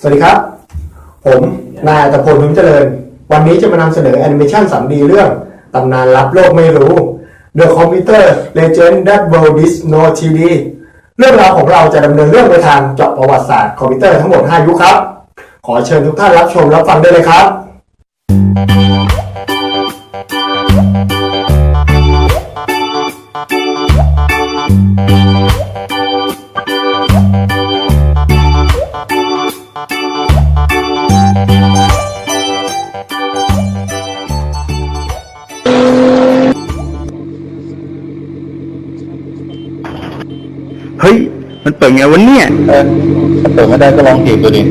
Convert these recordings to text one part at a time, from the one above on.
สวัสดีครับ ผมนายอัตพลพิมเจริญ วันนี้จะมานำเสนอแอนิเมชัน 3D เรื่องตำนานลับโลกไม่รู้ The Computer Legend That World Is No 3D เรื่องราวของเราจะดำเนินเรื่องไปทางเจาะประวัติศาสตร์คอมพิวเตอร์ทั้งหมด 5 ยุคครับ ขอเชิญทุกท่านรับชมรับฟังได้เลยครับ มันเปิดไงวะเนี่ยเออถ้าเปิดไม่ได้ก็ลองถีบดูดิ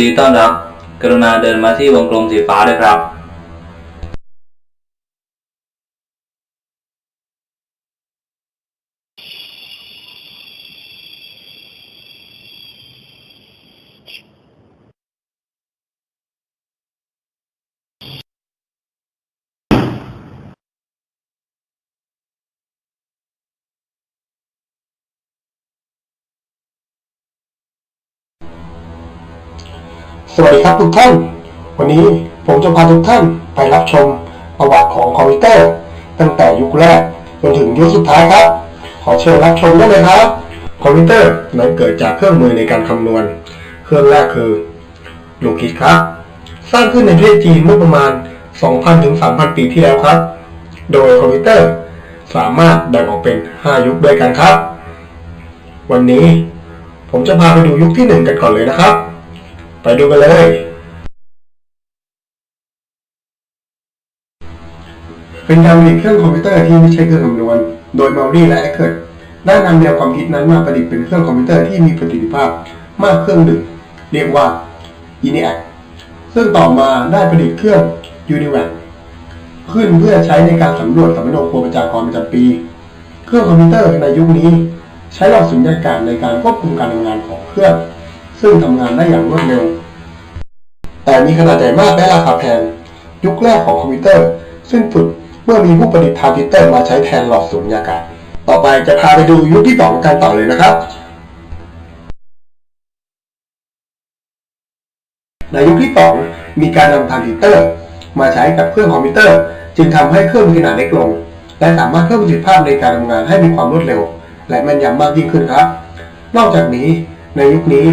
ดีต้อนรับ กรุณาเดินมาที่วงกลมสีฟ้าด้วยครับ วัสดีครับทุกท่าน วันนี้ผมจะพาทุกท่านไปรับชมประวัติของคอมพิวเตอร์ ตั้งแต่ยุคแรกจนถึงยุคสุดท้ายครับ ขอเชิญรับชมได้เลยครับ คอมพิวเตอร์นั้นเกิดจากเครื่องมือในการคำนวณ เครื่องแรกคือลูกคิดครับ สร้างขึ้นในประเทศจีนเมื่อประมาณ 2,000 ถึง 3,000 ปีที่แล้วครับ โดยคอมพิวเตอร์สามารถแบ่งออกเป็น 5 ยุคด้วยกันครับ วันนี้ผมจะพาไปดูยุคที่ 1 กันก่อนเลยนะครับ ไปดูกันเลย เป็นการผลิเครื่องคอมพิวเตอร์ที่ไม่ใช่เครื่องคำนวณ โดยมารีและแอคเคิร์ดได้นำแนวความคิดนั้นมาประดิษฐ์เป็นเครื่องคอมพิวเตอร์ที่มีประสิทธิภาพมากเครื่องหนึ่ง เรียกว่า ENIAC ซึ่งต่อมาได้ประดิษฐ์เครื่อง UNIVAC ขึ้นเพื่อใช้ในการสำรวจสัมมโนครัวประชากรประจำปี เครื่องคอมพิวเตอร์ในยุคนี้ ใช้หลอดสุญญากาศในการควบคุมการทำงานของเครื่อง ซึ่งทำงานได้อย่างรวดเร็ว แต่มีขนาดใหญ่มากและราคาแพง ยุคแรกของคอมพิวเตอร์ ซึ่งฝึกเมื่อมีผู้ประดิษฐ์ทรานซิเตอร์มาใช้แทนหลอดสุญญากาศ ต่อไปจะพาไปดูยุคที่สองกันต่อเลยนะครับ ในยุคที่สองมีการนำทรานซิเตอร์ มาใช้กับเครื่องคอมพิวเตอร์ จึงทำให้เครื่องมีขนาดเล็กลง และสามารถเพิ่มประสิทธิภาพในการทำงานให้มีความรวดเร็ว และแม่นยำมากยิ่งขึ้นครับ นอกจากนี้ในยุคนี้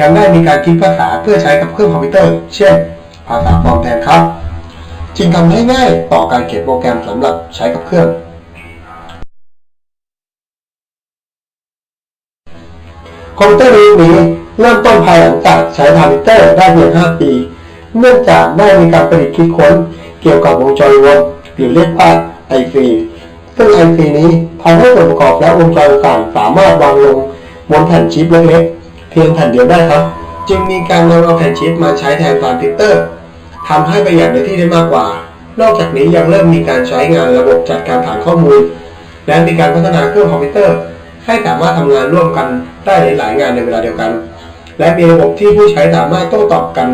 ยังได้มีการคิดภาษาเพื่อใช้กับเครื่องคอมพิวเตอร์ เช่น ภาษาปลอมแทนครับ จึงทำให้ง่ายต่อการเขียนโปรแกรมสำหรับใช้กับเครื่อง คอมพิวเตอร์ในยุคนี้เริ่มต้นภายหลังจากใช้ทรานซิสเตอร์ได้เพียง5ปี เนื่องจากได้มีการประดิษฐ์คิดค้นเกี่ยวกับวงจรรวมหรือเรียกว่า IC ซึ่ง IC นี้ทำให้ส่วนประกอบและวงจรต่างสามารถวางลงบนแผ่นชิปเล็กๆ เพียงแผ่นเดียวได้ครับ จึงมีการนำเอาแผ่นชิปมาใช้แทนทรานซิสเตอร์ทำให้ประหยัดในที่ได้มากกว่า นอกจากนี้ยังเริ่มมีการใช้งานระบบจัดการฐานข้อมูล และมีการพัฒนาเครื่องคอมพิวเตอร์ ให้สามารถทำงานร่วมกันได้หลายๆงานในเวลาเดียวกัน และมีระบบที่ผู้ใช้สามารถโต้ตอบกัน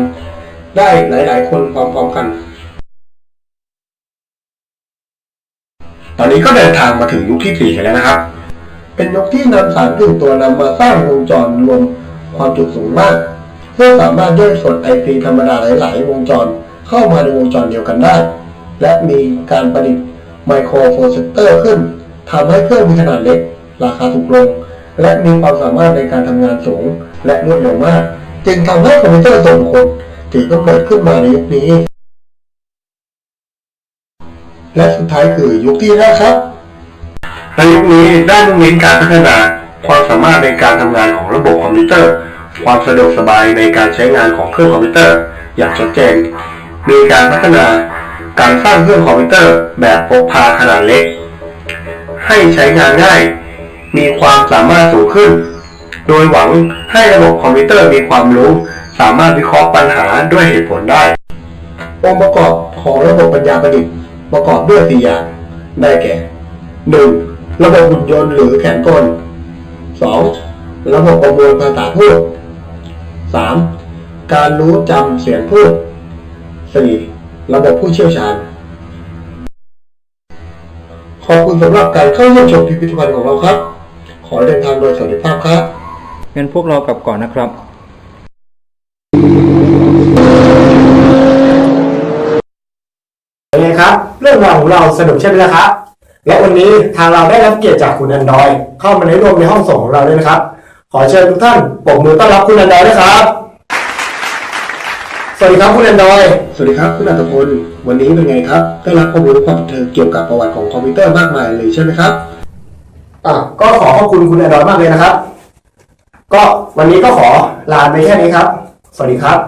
ได้หลาย ๆ คนพร้อมๆกัน ตอนนี้ก็เดินทางมาถึงยุคที่4กันแล้วนะครับ เป็นยุคที่นำสารตื่นตัวนำมาสร้างวงจรรวม ความจุสูงมากเพื่อสามารถย่อยส่วนไอพีธรรมดาหลาย ๆ วงจรเข้ามาในวงจรเดียวกันได้ และมีการประดิษฐ์ไมโครโฟรเซสเตอร์ขึ้นทำให้เครื่องมีขนาดเล็ก ราคาถูกลง และมีความสามารถในการทำงานสูง และรวดเร็วมาก จึงทำให้คอมพิวเตอร์ส่งคนถือกำเนิดขึ้นมาในยุคนี้ และสุดท้ายคือยุคที่ห้าครับในยุคนี้ได้มุ่งเน้นการพัฒนา ความสามารถในการทำงานของระบบคอมพิวเตอร์ ความสะดวกสบายในการใช้งานของเครื่องคอมพิวเตอร์ อย่างชัดเจน มีการพัฒนาการสร้างเครื่องคอมพิวเตอร์แบบพกพาขนาดเล็ก ให้ใช้งานง่าย มีความสามารถสูงขึ้น โดยหวังให้ระบบคอมพิวเตอร์มีความรู้ สามารถวิเคราะห์ปัญหาด้วยเหตุผลได้ องค์ประกอบของระบบปัญญาประดิษฐ์ประกอบด้วยสี่อย่าง ได้แก่ 1. ระบบหุ่นยนต์หรือแขนกล 2. ระบบประมวลภาษาพูด 3. การรู้จำเสียงพูด 4. ระบบผู้เชี่ยวชาญ ขอบคุณสำหรับการเข้าเยี่ยมชมพิพิธภัณฑ์ของเราครับ ขอเดินทางโดยสวัสดิภาพครับงั้นพวกเรากลับก่อนนะครับเป็นไงครับ เรื่องราวของเราสนุกใช่ไหมล่ะครับ และวันนี้ทางเราได้รับเกียรติจากคุณแอนดรอย เข้ามาในร่วมในห้องส่งของเราด้วยนะครับ ขอเชิญทุกท่านปรบมือต้อนรับคุณแอนดรอยด้วยครับ สวัสดีครับคุณแอนดรอย สวัสดีครับคุณอัตพลวันนี้เป็นไงครับ ได้รับข้อมูลความบันเทิงเกี่ยวกับประวัติของคอมพิวเตอร์มากมายเลยใช่ไหมครับอะก็ขอขอบคุณคุณแอนดรอยมากเลยนะครับ ก็วันนี้ก็ขอลาไปแค่นี้ครับ สวัสดีครับ